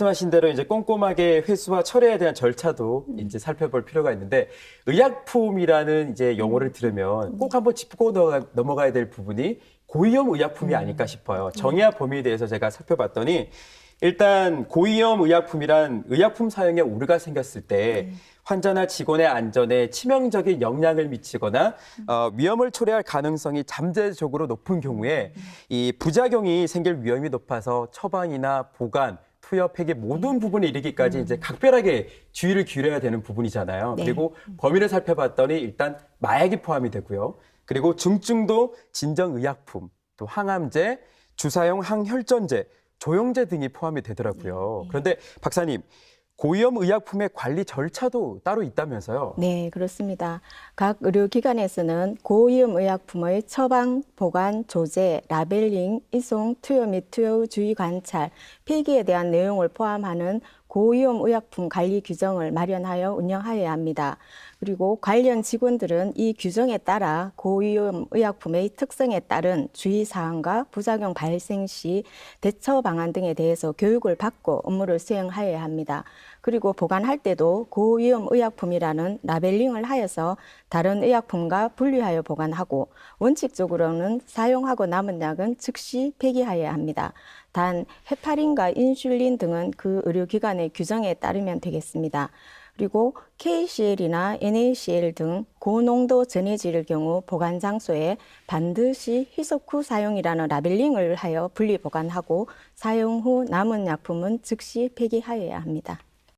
말씀하신 대로 이제 꼼꼼하게 회수와 처리에 대한 절차도 이제 살펴볼 필요가 있는데 의약품이라는 이제 용어를 들으면 꼭 한번 짚고 넘어가- 넘어가야 될 부분이 고위험 의약품이 아닐까 싶어요. 정의와 범위에 대해서 제가 살펴봤더니 일단 고위험 의약품이란 의약품 사용에 오류가 생겼을 때 환자나 직원의 안전에 치명적인 영향을 미치거나 어, 위험을 초래할 가능성이 잠재적으로 높은 경우에 이 부작용이 생길 위험이 높아서 처방이나 보관, 투여, 폐기 모든 부분에 이르기까지 이제 각별하게 주의를 기울여야 되는 부분이잖아요. 네. 그리고 범위를 살펴봤더니 일단 마약이 포함이 되고요. 그리고 중증도 진정의약품, 또 항암제, 주사용 항혈전제, 조영제 등이 포함이 되더라고요. 그런데 박사님, 고위험 의약품의 관리 절차도 따로 있다면서요? 네, 그렇습니다. 각 의료기관에서는 고위험 의약품의 처방, 보관, 조제, 라벨링, 이송, 투여 및 투여 후 주의 관찰, 폐기에 대한 내용을 포함하는 고위험 의약품 관리 규정을 마련하여 운영하여야 합니다. 그리고 관련 직원들은 이 규정에 따라 고위험 의약품의 특성에 따른 주의 사항과 부작용 발생 시 대처 방안 등에 대해서 교육을 받고 업무를 수행하여야 합니다. 그리고 보관할 때도 고위험 의약품이라는 라벨링을 하여서 다른 의약품과 분리하여 보관하고 원칙적으로는 사용하고 남은 약은 즉시 폐기하여야 합니다. 단 헤파린과 인슐린 등은 그 의료기관 의 규정에 따르면 되겠습니다. 그리고 KCl이나 NaCl 등 고농도 전해질의 경우 보관 장소에 반드시 희석 후 사용이라는 라벨링을 하여 분리 보관하고 사용 후 남은 약품은 즉시 폐기하여야 합니다.